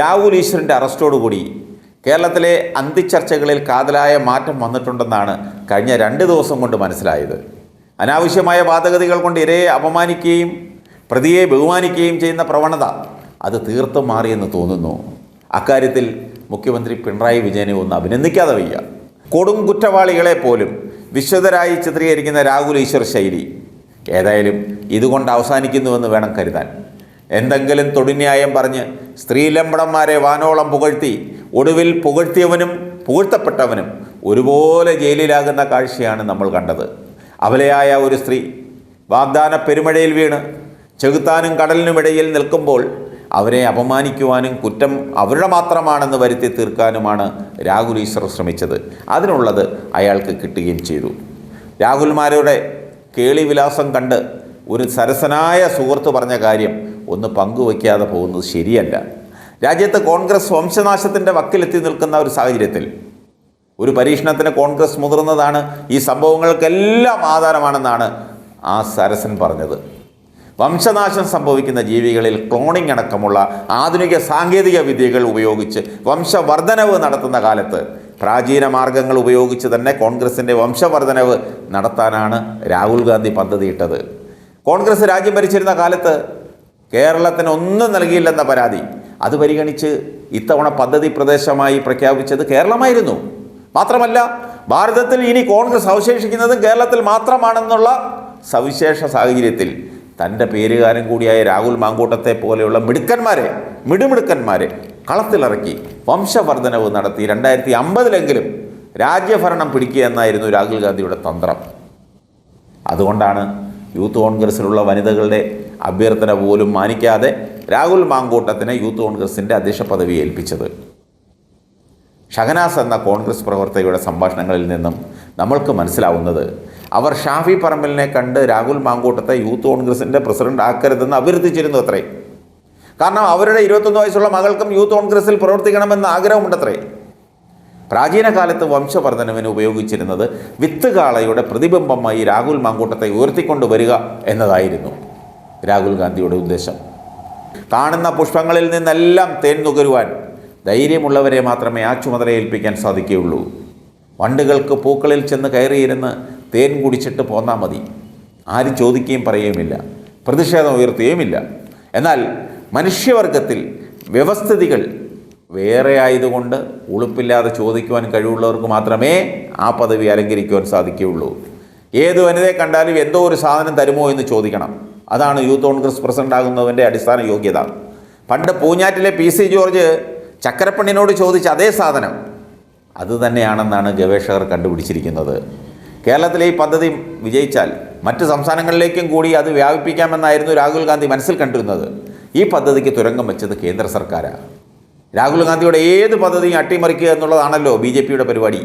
രാഹുൽ ഈശ്വറിന്റെ അറസ്റ്റോടുകൂടി കേരളത്തിലെ അന്തിച്ചർച്ചകളിൽ കാതലായ മാറ്റം വന്നിട്ടുണ്ടെന്നാണ് കഴിഞ്ഞ രണ്ട് ദിവസം കൊണ്ട് മനസ്സിലായത്. അനാവശ്യമായ വാദഗതികൾ കൊണ്ട് ഇരയെ അപമാനിക്കുകയും പ്രതിയെ ബഹുമാനിക്കുകയും ചെയ്യുന്ന പ്രവണത അത് തീർത്തും മാറിയെന്ന് തോന്നുന്നു. അക്കാര്യത്തിൽ മുഖ്യമന്ത്രി പിണറായി വിജയനെ ഒന്ന് അഭിനന്ദിക്കാതെ വയ്യ. കൊടും കുറ്റവാളികളെ പോലും വിശ്വതരായി ചിത്രീകരിക്കുന്ന രാഹുൽ ഈശ്വർ ശൈലി ഏതായാലും ഇതുകൊണ്ട് അവസാനിക്കുന്നുവെന്ന് വേണം കരുതാൻ. എന്തെങ്കിലും തൊടിന്യായം പറഞ്ഞ് സ്ത്രീലമ്പടന്മാരെ വാനോളം പുകഴ്ത്തി ഒടുവിൽ പുകഴ്ത്തിയവനും പുകഴ്ത്തപ്പെട്ടവനും ഒരുപോലെ ജയിലിലാകുന്ന കാഴ്ചയാണ് നമ്മൾ കണ്ടത്. അബലയായ ഒരു സ്ത്രീ വാഗ്ദാന പെരുമഴയിൽ വീണ് ചെകുത്താനും കടലിനുമിടയിൽ നിൽക്കുമ്പോൾ അവരെ അപമാനിക്കുവാനും കുറ്റം അവരുടെ മാത്രമാണെന്ന് വരുത്തി തീർക്കാനുമാണ് രാഹുൽ ഈശ്വർ ശ്രമിച്ചത്. അതിനുള്ളത് അയാൾക്ക് കിട്ടുകയും ചെയ്തു. രാഹുൽമാരുടെ കേളിവിലാസം കണ്ട് ഒരു സരസനായ സുഹൃത്ത് പറഞ്ഞ കാര്യം ഒന്ന് പങ്കുവയ്ക്കാതെ പോകുന്നത് ശരിയല്ല. രാജ്യത്ത് കോൺഗ്രസ് വംശനാശത്തിന്റെ വക്കിലെത്തി നിൽക്കുന്ന ഒരു സാഹചര്യത്തിൽ ഒരു പരീക്ഷണത്തിന് കോൺഗ്രസ് മുതിർന്നതാണ്. ഈ സംഭവങ്ങൾക്കെല്ലാം ആധാരമാണെന്നാണ് ആ സരസൻ പറഞ്ഞത്. വംശനാശം സംഭവിക്കുന്ന ജീവികളിൽ ക്ലോണിംഗ് അടക്കമുള്ള ആധുനിക സാങ്കേതിക വിദ്യകൾ ഉപയോഗിച്ച് വംശവർദ്ധനവ് നടത്തുന്ന കാലത്ത് പ്രാചീന മാർഗങ്ങൾ ഉപയോഗിച്ച് തന്നെ കോൺഗ്രസിന്റെ വംശവർദ്ധനവ് നടത്താനാണ് രാഹുൽ ഗാന്ധി പദ്ധതിയിട്ടത്. കോൺഗ്രസ് രാജ്യം ഭരിച്ചിരുന്ന കാലത്ത് കേരളത്തിന് ഒന്നും നൽകിയില്ലെന്ന പരാതി. അത് പരിഗണിച്ച് ഇത്തവണ പദ്ധതി പ്രദേശമായി പ്രഖ്യാപിച്ചത് കേരളമായിരുന്നു. മാത്രമല്ല ഭാരതത്തിൽ ഇനി കോൺഗ്രസ് അവശേഷിക്കുന്നതും കേരളത്തിൽ മാത്രമാണെന്നുള്ള സവിശേഷ സാഹചര്യത്തിൽ തന്റെ പേരുകാരൻ കൂടിയായ രാഹുൽ മാങ്കൂട്ടത്തെ പോലെയുള്ള മിടുക്കന്മാരെ മിടുമിടുക്കന്മാരെ കളത്തിലിറക്കി വംശവർധനവ് നടത്തി രണ്ടായിരത്തി അമ്പതിലെങ്കിലും രാജ്യഭരണം പിടിക്കുക എന്നായിരുന്നു രാഹുൽ ഗാന്ധിയുടെ തന്ത്രം. അതുകൊണ്ടാണ് യൂത്ത് കോൺഗ്രസ്സിലുള്ള വനിതകളുടെ അഭ്യർത്ഥന പോലും മാനിക്കാതെ രാഹുൽ മാങ്കൂട്ടത്തിനെ യൂത്ത് കോൺഗ്രസിന്റെ അധ്യക്ഷ പദവി ഏൽപ്പിച്ചത്. ഷഹനാസ് എന്ന കോൺഗ്രസ് പ്രവർത്തകയുടെ സംഭാഷണങ്ങളിൽ നിന്നും നമ്മൾക്ക് മനസ്സിലാവുന്നത് അവർ ഷാഫി പറമ്പലിനെ കണ്ട് രാഹുൽ മാങ്കൂട്ടത്തെ യൂത്ത് കോൺഗ്രസിന്റെ പ്രസിഡന്റ് ആക്കരുതെന്ന് അഭ്യർത്ഥിച്ചിരുന്നു അത്രേ. കാരണം അവരുടെ ഇരുപത്തൊന്ന് വയസ്സുള്ള മകൾക്കും യൂത്ത് കോൺഗ്രസിൽ പ്രവർത്തിക്കണമെന്ന് ആഗ്രഹമുണ്ടത്രേ. പ്രാചീന കാലത്ത് വംശവർദ്ധനവിന് ഉപയോഗിച്ചിരുന്നത് വിത്തുകാളയുടെ പ്രതിബിംബമായി രാഹുൽ മാങ്കൂട്ടത്തെ ഉയർത്തിക്കൊണ്ടുവരിക എന്നതായിരുന്നു. രാഹുൽ ഗാന്ധിയുടെ ഉദ്ദേശം. കാണുന്ന പുഷ്പങ്ങളിൽ നിന്നെല്ലാം തേൻ നുകരുവാൻ ധൈര്യമുള്ളവരെ മാത്രമേ ആ ചുമതല ഏൽപ്പിക്കാൻ സാധിക്കുകയുള്ളൂ. വണ്ടുകൾക്ക് പൂക്കളിൽ ചെന്ന് കയറിയിരുന്ന് തേൻ കുടിച്ചിട്ട് പോന്നാൽ മതി. ആരും ചോദിക്കുകയും പറയുകയുമില്ല. പ്രതിഷേധം ഉയർത്തുകയുമില്ല. എന്നാൽ മനുഷ്യവർഗത്തിൽ വ്യവസ്ഥിതികൾ വേറെ ആയതുകൊണ്ട് ഉളുപ്പില്ലാതെ ചോദിക്കുവാൻ കഴിവുള്ളവർക്ക് മാത്രമേ ആ പദവി അലങ്കരിക്കുവാൻ സാധിക്കുകയുള്ളൂ. ഏത് വനിതയെ കണ്ടാലും എന്തോ ഒരു സാധനം തരുമോ എന്ന് ചോദിക്കണം. അതാണ് യൂത്ത് കോൺഗ്രസ് പ്രസിഡന്റ് ആകുന്നതിന്റെ അടിസ്ഥാന യോഗ്യത. പണ്ട് പൂഞ്ഞാറ്റിലെ പി സി ജോർജ് ചക്കരപ്പണ്ണിനോട് ചോദിച്ച അതേ സാധനം. അത് തന്നെയാണെന്നാണ് ഗവേഷകർ കണ്ടുപിടിച്ചിരിക്കുന്നത്. കേരളത്തിലെ ഈ പദ്ധതി വിജയിച്ചാൽ മറ്റ് സംസ്ഥാനങ്ങളിലേക്കും കൂടി അത് വ്യാപിപ്പിക്കാമെന്നായിരുന്നു രാഹുൽ ഗാന്ധി മനസ്സിൽ കണ്ടിരുന്നത്. ഈ പദ്ധതിക്ക് തുരങ്കം വെച്ചത് കേന്ദ്ര സർക്കാരാണ് രാഹുൽ ഗാന്ധിയുടെ ഏത് പദ്ധതിയും അട്ടിമറിക്കുക എന്നുള്ളതാണല്ലോ ബി ജെ പിയുടെ പരിപാടി.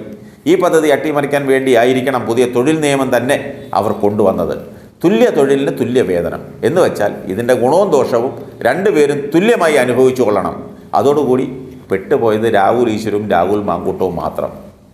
ഈ പദ്ധതി അട്ടിമറിക്കാൻ വേണ്ടിയായിരിക്കണം പുതിയ തൊഴിൽ നിയമം തന്നെ അവർ കൊണ്ടുവന്നത്. തുല്യ തൊഴിലിന് തുല്യ വേതനം എന്ന് വെച്ചാൽ ഇതിന്റെ ഗുണവും ദോഷവും രണ്ടുപേരും തുല്യമായി അനുഭവിച്ചു കൊള്ളണം. അതോടുകൂടി പെട്ടുപോയത് രാഹുൽ ഈശ്വരും രാഹുൽ മാങ്കൂട്ടവും മാത്രം.